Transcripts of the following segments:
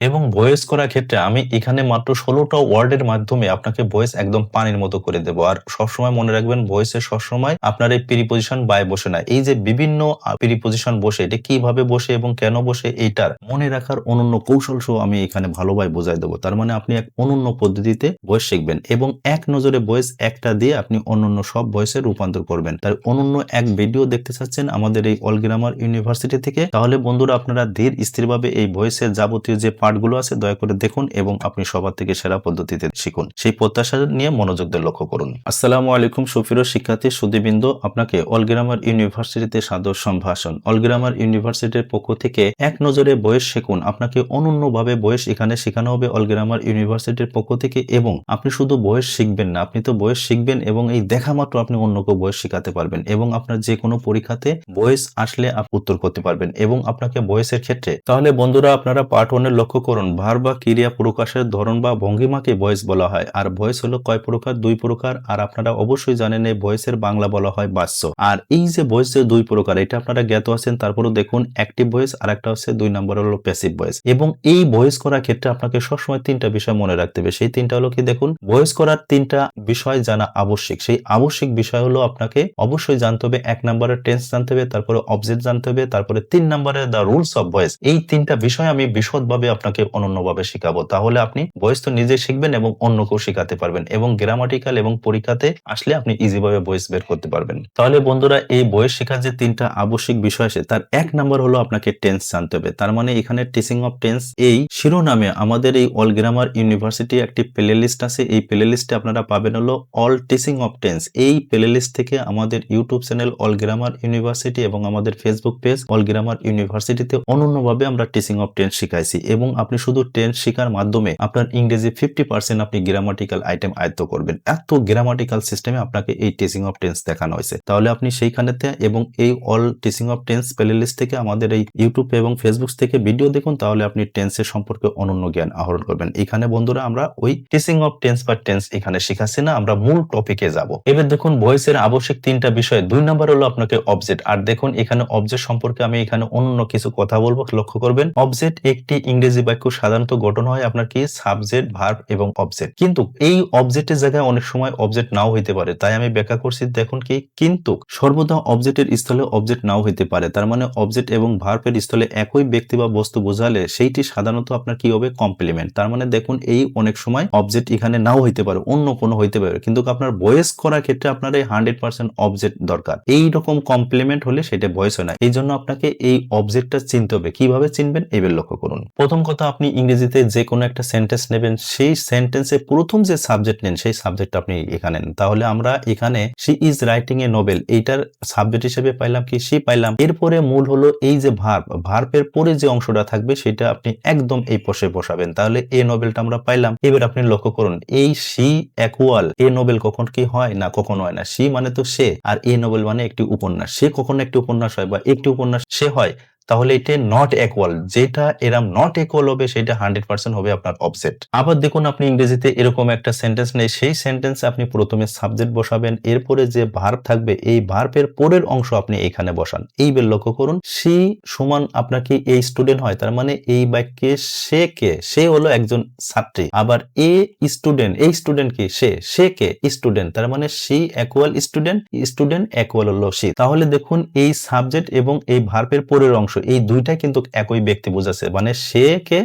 এবং ভয়েস করার ক্ষেত্রে আমি এখানে মাত্র ষোলোটা ওয়ার্ডের মাধ্যমে আপনাকে ভয়েস একদম পানির মতো করে দেবো। আর সবসময় মনে রাখবেন ভয়েসে সবসময় আপনার এই প্রিপোজিশন বাই বসে না। এই যে বিভিন্ন প্রিপোজিশন বসে, এটা কীভাবে বসে এবং কেন বসে, এইটার মনে রাখার অনন্য কৌশল সহ আমি এখানে ভালোভাবে বোঝাই দেবো। তার মানে আপনি এক অনন্য পদ্ধতিতে ভয়েস শিখবেন এবং এক নজরে ভয়েস একটা দিয়ে আপনি অন্যান্য সব ভয়েসে রূপান্তর করবেন। তার অনন্য এক ভিডিও দেখতে চাচ্ছেন আমাদের এই অল গ্রামার ইউনিভার্সিটি থেকে। তাহলে বন্ধুরা আপনারা ধীর স্থিরভাবে এই ভয়েসের যাবতীয় যে পার্টগুলো আছে, দয়া করে দেখুন এবং আপনি সবার থেকে সেরা পদ্ধতিতে শিখুন। সেই প্রত্যাশা নিয়ে মনোযোগ দিয়ে লক্ষ্য করুন। আসসালামু আলাইকুম সুফির শিক্ষার্থী সুদীবৃন্দ আপনাকে অল গ্রামার ইউনিভার্সিটিতে সাদর সম্ভাষণ। অল গ্রামার ইউনিভার্সিটির পক্ষ থেকে এক নজরে বয়স শিখুন। আপনাকে অনন্যভাবে বয়স এখানে শেখানো হবে অল গ্রামার ইউনিভার্সিটির পক্ষ থেকে এবং আপনি শুধু বয়স শিখবেন না, আপনি তো বয়স শিখবেন এবং এই দেখা মাত্র আপনি অন্যকে বয়স শেখাতে পারবেন এবং আপনার যে কোনো পরীক্ষাতে বয়স আসলে উত্তর করতে পারবেন এবং আপনাকে বয়সের ক্ষেত্রে। তাহলে বন্ধুরা, আপনারা পার্ট ওয়ানের লক্ষ্য করুন ভার বা ক্রিয়া প্রকাশের ধরন বা ভঙ্গিমাকে বয়স বলা হয়। আর বয়স হলো কয় প্রকার? দুই প্রকার। আর আপনারা অবশ্যই জানেন এই বয়সের বাংলা বলা হয় বাস্য আর এই যে বয়সের দুই প্রকার, এটা আপনারা জ্ঞাত আছেন তারপরে দেখুন অ্যাক্টিভ ভয়েস আর একটা হচ্ছে দুই নম্বর হলো প্যাসিভ ভয়েস। এবং এই ভয়েস করার ক্ষেত্রে আপনাকে সবসময় তিনটা বিষয় মনে রাখতে হবে। সেই তিনটা হলো কি দেখুন, ভয়েস করার তিনটা বিষয় জানা আবশ্যিক। সেই আবশ্যিক বিষয় হলো আপনাকে অবশ্যই জানতে হবে, এক নম্বরের টেন্স জানতে হবে, তারপরে অবজেক্ট জানতে হবে, তারপরে তিন নম্বরের দ্য রুলস অফ ভয়েস এই তিনটা বিষয় আমি বিশদভাবে আপনাকে অনন্যভাবে শেখাবো। তাহলে আপনি ভয়েস তো নিজে শিখবেন এবং অন্যকেও শেখাতে পারবেন এবং গ্রামাটিক্যাল এবং পরীক্ষাতে আসলে আপনি ইজিভাবে ভয়েস বের করতে পারবেন। তাহলে বন্ধুরা, এই বয়স শেখার যে তিনটা আবশ্যিক বিষয় আছে, তার এক নম্বর হলো আপনাকে টেন্স জানতে হবে। তার মানে এখানে টিচিং অফ টেন্স এই শিরোনামে আমাদের এই অল গ্রামার ইউনিভার্সিটি একটি প্লে লিস্ট আছে। এই প্লে লিস্টে আপনারা পাবেন হলো অল টিচিং অফ টেন্স এই প্লে লিস্ট থেকে আমাদের YouTube channel all grammar university এবং আমাদের ফেসবুক পেজ অল গ্রামার ইউনিভার্সিটিতে অনন্যভাবে আমরা টিচিং অফ টেন্স শিখাইছি এবং আপনি শুধু টেন্স শেখার মাধ্যমে আপনার ইংরেজি ফিফটি পার্সেন্ট আপনি গ্রামাটিক্যাল আইটেম আয়ত্ত করবেন। এত গ্রামাটিক্যাল সিস্টেমে আপনাকে এই টিচিং অফ টেন্স দেখানো হয়েছে। তাহলে আপনি সেইখানেতে এবং এই all teaching of tense playlist থেকে আমাদের এই ইউটিউব এবং ফেসবুক থেকে ভিডিও দেখুন, তাহলে আপনি টেন্সের সম্পর্কে অনন্য জ্ঞান আহরণ করবেন। এখানে বন্ধুরা, আমরা ওই টিচিং অফ টেন্স বা টেন্স এখানে শিখাচ্ছি না, আমরা মূল টপিকে যাব। এবার দেখুন ভয়েসের আবশ্যিক তিনটা বিষয়। দুই নম্বর হলো আপনাকে অবজেক্ট আর দেখুন, এখানে অবজেক্ট সম্পর্কে আমি এখানে অন্য কিছু কথা বলব, লক্ষ্য করবেন। অবজেক্ট একটি ইংরেজি বাক্য সাধারণত গঠন হয় আপনার কি সাবজেক্ট ভার্ব এবং অবজেক্ট কিন্তু এই অবজেক্টের জায়গায় অনেক সময় অবজেক্ট নাও হইতে পারে। তাই আমি ব্যাখ্যা করছি, দেখুন কি, কিন্তু সর্বদা অবজেক্টের স্থলে অবজেক্ট নাও হইতে পারে। তার মানে অবজেক্ট এবং ভার্বের স্থলে একই ব্যক্তি বা বস্তু বোঝালে সেইটি সাধারণত আপনার কি হবে? কমপ্লিমেন্ট তার মানে দেখুন, এই অনেক সময় অবজেক্ট এখানে নাও হইতে পারে, অন্য কোনো হইতে পারে। কিন্তু আপনার ভয়েস করার ক্ষেত্রে আপনার এই হান্ড্রেড পার্সেন্ট অবজেক্ট দরকার। এই রকম কমপ্লিমেন্ট হলে সেটা ভয়েস হয় না। এই জন্য আপনাকে এই অবজেক্টটা চিনতে হবে। কীভাবে চিনবেন? এবার লক্ষ্য করুন। প্রথম কথা আপনি ইংরেজিতে যে কোনো একটা সেন্টেন্স নেবেন, সেই সেন্টেন্সে প্রথম যে সাবজেক্ট নেন, সেই সাবজেক্ট আপনি এখানে নেন। তাহলে আমরা এখানে she is writing a novel এইটার সাবজেক্ট হিসেবে পাইলাম কি? সি পাইলাম। এরপরে মূল হলো এই যে ভার্ব ভার্বের পরে যে অংশটা থাকবে, সেটা আপনি একদম এই পশে বসাবেন। তাহলে এই নোবেলটা আমরা পাইলাম। এবার আপনি লক্ষ্য করুন, এই সি অ্যাকুয়াল এ নোবেল কখন কি হয় না কখনো হয় না? সি মানে তো সে, আর এ নোবেল মানে একটি উপন্যাস। সে কখনো একটি উপন্যাস হয় বা একটি উপন্যাস সে হয় তাহলে এটা নট ইকুয়াল যেটা এরম নট ইকুয়াল হবে সেটা হান্ড্রেড পার্সেন্ট হবে আপনার অবজেক্ট আবার দেখুন আপনি ইংরেজিতে এরকম একটা সেন্টেন্স নেই, সেই সেন্টেন্সে আপনি প্রথমে সাবজেক্ট বসাবেন, এরপরে যে ভার্ব থাকবে, এই ভার্বের পরের অংশ আপনি এখানে বসান। এই বের লক্ষ্য করুন, সি সমান আপনার কি এই স্টুডেন্ট হয়, তার মানে এই বাক্যে সে কে? সে হলো একজন ছাত্রী। আবার এ স্টুডেন্ট এই স্টুডেন্ট কি? সে সে কে? স্টুডেন্ট তার মানে she equal student student equal হলো সি। তাহলে দেখুন এই সাবজেক্ট এবং এই ভার্বের পরের অংশ এই দুইটা কিন্তু একই ব্যক্তি বোঝাচ্ছে। মানে সে কে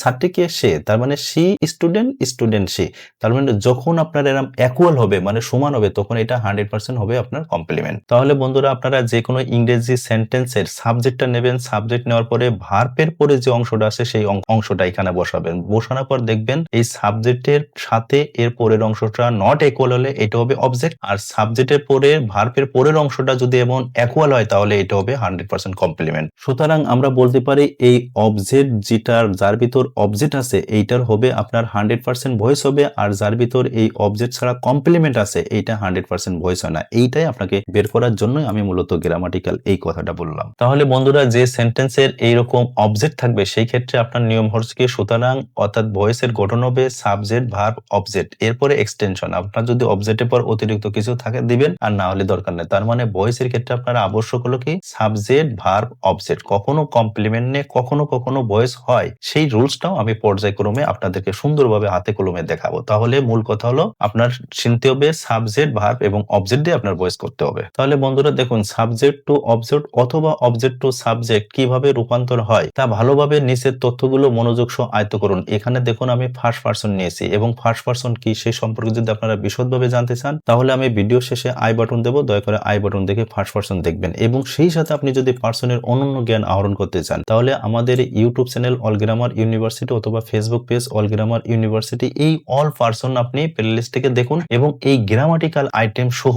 ছাত্রী কে সে, তার মানে সি স্টুডেন্ট স্টুডেন্ট সে। তার মানে যখন আপনার এরম অ্যাকুয়াল হবে মানে সমান হবে, তখন এটা হান্ড্রেড পার্সেন্ট হবে আপনার কমপ্লিমেন্ট তাহলে বন্ধুরা আপনারা যে কোনো ইংরেজি সেন্টেন্সের সাবজেক্টটা নেবেন। সাবজেক্ট নেওয়ার পরে ভার্পের পরে যে অংশটা আছে, সেই অংশটা এখানে বসাবেন। বসানোর পর দেখবেন এই সাবজেক্টের সাথে এর পরের অংশটা নট ইকুয়াল হলে এটা হবে অবজেক্ট আর সাবজেক্টের পরে ভার্বের পরের অংশটা যদি এমন অ্যাকুয়াল হয়, তাহলে এটা হবে হান্ড্রেড পার্সেন্ট কমপ্লিমেন্ট সুতরাং আমরা বলতে পারি এই অবজেক্ট যেটার, যার ভিতর অবজেক্ট আছে, এইটার হবে আপনার হান্ড্রেড পার্সেন্ট ভয়েস হবে, আর যার ভিতর এই অবজেক্ট ছাড়া কমপ্লিমেন্ট আছে, এইটা হান্ড্রেড পার্সেন্ট ভয়েস হয় না। এইটাই আপনাকে বের করার জন্যই আমি মূলত গ্রামাটিক্যাল এই কথাটা বললাম। তাহলে বন্ধুরা, যে সেন্টেন্সের এইরকম অবজেক্ট থাকবে, সেই ক্ষেত্রে আপনার নিয়ম হচ্ছে সুতরাং অর্থাৎ ভয়েসের গঠন হবে সাবজেক্ট ভার্ব অবজেক্ট এরপরে এক্সটেনশন আপনার যদি অবজেক্টের পর অতিরিক্ত কিছু থাকে, দিবেন, আর না হলে দরকার নেই। তার মানে ভয়েসের ক্ষেত্রে আপনার আবশ্যক হলো কি সাবজেক্ট ভার্ব অবজেক্ট কখনো কমপ্লিমেন্ট নিয়ে, কখনো কখনো ভয়েস হয়, সেই রুলসটাও আমি পর্যায়ক্রমে আপনাদেরকে সুন্দরভাবে হাতে কলমে দেখাবো। তাহলে মূল কথা হলো আপনার চিনতে হবে সাবজেক্ট ভার্ব এবং অবজেক্ট দিয়ে আপনার ভয়েস করতে হবে। তাহলে বন্ধুরা দেখুন সাবজেক্ট টু অবজেক্ট অথবা অবজেক্ট টু সাবজেক্ট কীভাবে রূপান্তর হয়, তা ভালোভাবে নিচের তথ্যগুলো মনোযোগ সহ আয়ত্ত করুন। এখানে দেখুন, আমি ফার্স্ট পার্সন নিয়েছি এবং ফার্স্ট পার্সন কি সেই সম্পর্কে যদি আপনারা বিশদভাবে জানতে চান, তাহলে আমি ভিডিও শেষে আই বাটন দেবো, দয়া করে আই বাটন দেখে ফার্স্ট পার্সন দেখবেন এবং সেই সাথে আপনি যদি পার্সনের অনন্য জ্ঞান আহরণ করতে চান, তাহলে আমাদের YouTube channel All Grammar University অথবা Facebook page All Grammar University এই অল পার্সন আপনি প্লেলিস্ট থেকে দেখুন এবং এই গ্রামাটিক্যাল আইটেম সহ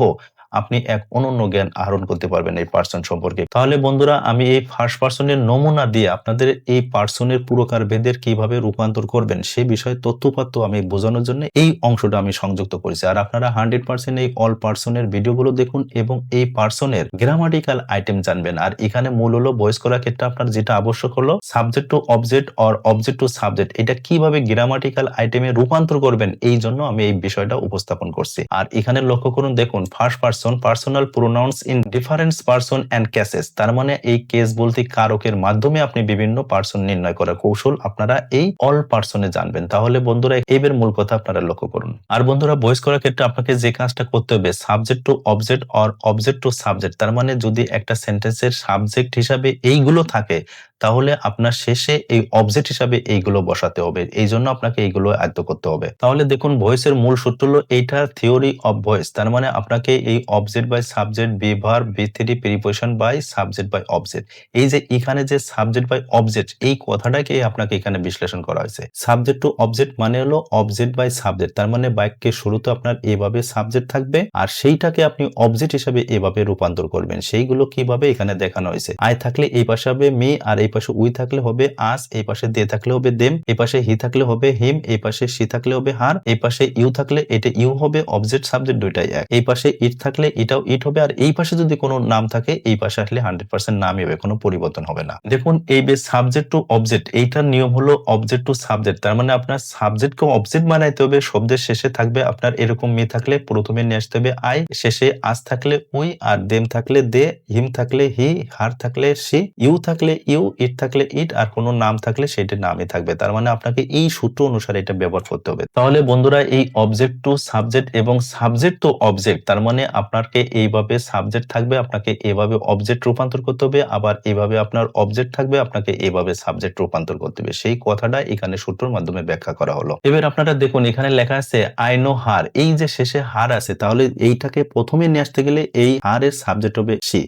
আপনি এক অনন্য জ্ঞান আহরণ করতে পারবেন এই পার্সন সম্পর্কে। তাহলে বন্ধুরা, আমি এই ফার্স্ট পার্সনের নমুনা দিয়ে আপনাদের এই পার্সনের পুরকার ভেদের কীভাবে রূপান্তর করবেন সেই বিষয়ে তথ্যপাত্য আমি বোঝানোর জন্য এই অংশটা আমি সংযুক্ত করেছি। আর আপনারা হান্ড্রেড পার্সেন্ট এই অল পার্সনের ভিডিওগুলো দেখুন এবং এই পার্সনের গ্রামাটিক্যাল আইটেম জানবেন। আর এখানে মূল হলো বয়স করার ক্ষেত্রে আপনার যেটা আবশ্যক হলো subject to object or object to subject এটা কীভাবে গ্রামাটিক্যাল আইটেমে রূপান্তর করবেন, এই জন্য আমি এই বিষয়টা উপস্থাপন করছি। আর এখানে লক্ষ্য করুন, দেখুন first person personal pronouns in difference person and cases তার মানে এই কেস বলতে কারকের মাধ্যমে আপনি বিভিন্ন পার্সন নির্ণয় করার কৌশল আপনারা এই অল পার্সনে জানবেন। তাহলে বন্ধুরা এবার মূল কথা আপনারা লক্ষ্য করুন। আর বন্ধুরা বয়স করার ক্ষেত্রে আপনাকে যে কাজটা করতে হবে subject to object or object to subject তার মানে যদি একটা সেন্টেন্সের সাবজেক্ট হিসাবে এইগুলো থাকে তাহলে আপনার শেষে এই অবজেক্ট হিসাবে এইগুলো বসাতে হবে। এই জন্য আপনাকে এইগুলো আয়ত্ত করতে হবে। তাহলে দেখুন ভয়েসের মূল সূত্র হলো এইটা থিওরি অফ ভয়েস তার মানে আপনাকে এই object by subject beaver B three preposition by subject by object এই যে এখানে যে সাবজেক্ট বাই অবজেক্ট এই কথাটাকে আপনাকে এখানে বিশ্লেষণ করা হয়েছে। সাবজেক্ট টু অবজেক্ট মানে হলো অবজেক্ট বাই সাবজেক্ট তার মানে বাক্যের শুরুতে আপনার এভাবে সাবজেক্ট থাকবে আর সেইটাকে আপনি অবজেক্ট হিসাবে এভাবে রূপান্তর করবেন। সেইগুলো কীভাবে এখানে দেখানো হয়েছে? আয় থাকলে এই পাশে হবে মি আর এই পাশে উই থাকলে হবে আস, এই পাশে দে থাকলে হবে দেম, এই পাশে হি থাকলে হবে হিম, এই পাশে সি থাকলে হবে হার, এই পাশে ইউ থাকলে এটা ইউ হবে, অবজেক্ট, সাবজেক্ট দুইটাই এক। এই পাশে ইট থাকলে এটাও ইট হবে, আর এই পাশে যদি কোনো নাম থাকে, এই পাশে আসলে হান্ড্রেড পার্সেন্ট নামই হবে, কোনো পরিবর্তন হবে না। দেখুন, এই বেশ সাবজেক্ট টু অবজেক্ট, এইটার নিয়ম হলো অবজেক্ট টু সাবজেক্ট, তার মানে আপনার সাবজেক্টকে অবজেক্ট বানাইতে হবে, শব্দের শেষে থাকবে আপনার এরকম মি থাকলে প্রথমে নিয়ে আসতে হবে আই, শেষে আস থাকলে উই, আর দেম থাকলে দে, হিম থাকলে হি, হার থাকলে সি ইউ থাকলে ইউ ইট থাকলে ইট আর কোনো নাম থাকলে সেটা নামই থাকবে। তার মানে আপনাকে এই সূত্র অনুসারে এটা ব্যবহার করতে হবে। তাহলে বন্ধুরা, এই অবজেক্ট টু সাবজেক্ট এবং সাবজেক্ট টু অবজেক্ট তার মানে আপনাকে এইভাবে সাবজেক্ট থাকবে, আপনাকে এভাবে অবজেক্ট রূপান্তর করতে হবে, আবার এভাবে আপনার অবজেক্ট থাকবে, আপনাকে এভাবে সাবজেক্ট রূপান্তর করতে হবে। সেই কথাটা এখানে সূত্রের মাধ্যমে ব্যাখ্যা করা হলো। এবার আপনারা দেখুন, এখানে লেখা আছে আই নো হার এই যে শেষে হার আছে, তাহলে এইটাকে প্রথমে নিয়ে আসতে গেলে এই হারের সাবজেক্ট হবে সি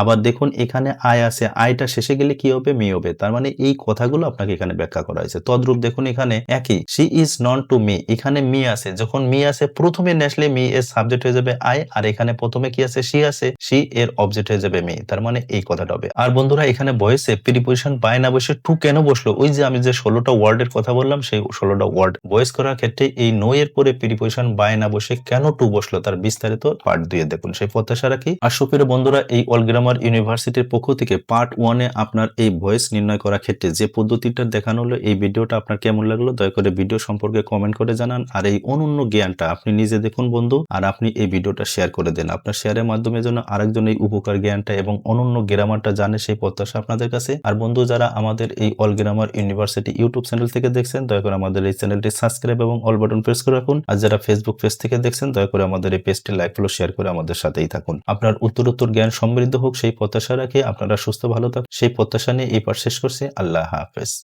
আবার দেখুন, এখানে আই আছে আইটা শেষে গেলে কি হবে? মি হবে। তার মানে এই কথাগুলো আপনাকে এখানে ব্যাখ্যা করা হয়েছে। তদ্রূপ দেখুন এখানে একই she is known to me এখানে মি আছে যখন মি আছে প্রথমে নেসলে মি এর সাবজেক্ট হয়ে যাবে আই আর এখানে প্রথমে কি আছে সি আছে সি এর অবজেক্ট হয়ে যাবে মি তার মানে এই কথাটা হবে। আর বন্ধুরা, এখানে বয়সে প্রিপোজিশন বাই না, বসে টু কেন বসল? ওই যে আমি যে ষোলোটা ওয়ার্ডের কথা বললাম, সেই ষোলোটা ওয়ার্ড বয়স করার ক্ষেত্রে এই নো এর পরে প্রিপোজিশন বাই না, বসে কেন টু বসল? তার বিস্তারিত পার্ট দুয়ে দেখুন। সেই প্রত্যাশা রাখি। আর সুপ্রিয় বন্ধুরা, এই অল গ্রামার ইউনিভার্সিটির পক্ষ থেকে পার্ট ওয়ানে আপনার এই ভয়েস নির্ণয় করার ক্ষেত্রে যে পদ্ধতিটা দেখানো হলো, এই ভিডিওটা আপনার কেমন লাগল, দয়া করে ভিডিও সম্পর্কে কমেন্ট করে জানান। আর এই অনন্য জ্ঞানটা আপনি নিজে দেখুন বন্ধু, আর আপনি এই ভিডিওটা শেয়ার করে দেন। আপনার শেয়ারের মাধ্যমে যেন আরেকজন এই উপকার জ্ঞানটা এবং অনন্য গ্রামারটা জানে সেই প্রত্যাশা আপনাদের কাছে। আর বন্ধু, যারা আমাদের এই All Grammar University YouTube channel থেকে দেখছেন, দয়া করে আমাদের এই চ্যানেলটি সাবস্ক্রাইব এবং অল বাটন প্রেস করে রাখুন। আর যারা ফেসবুক পেজ থেকে দেখছেন, দয়া করে আমাদের এই পেজটি লাইক ফলো শেয়ার করে আমাদের সাথেই থাকুন। আপনার উত্তরোত্তর জ্ঞান সমৃদ্ধ হোক, সেই প্রত্যাশা রাখে আপনারা সুস্থ, ভালো থাকুন। সেই প্রত্যাশা নিয়ে এই পর শেষ করছে। আল্লাহ হাফেজ।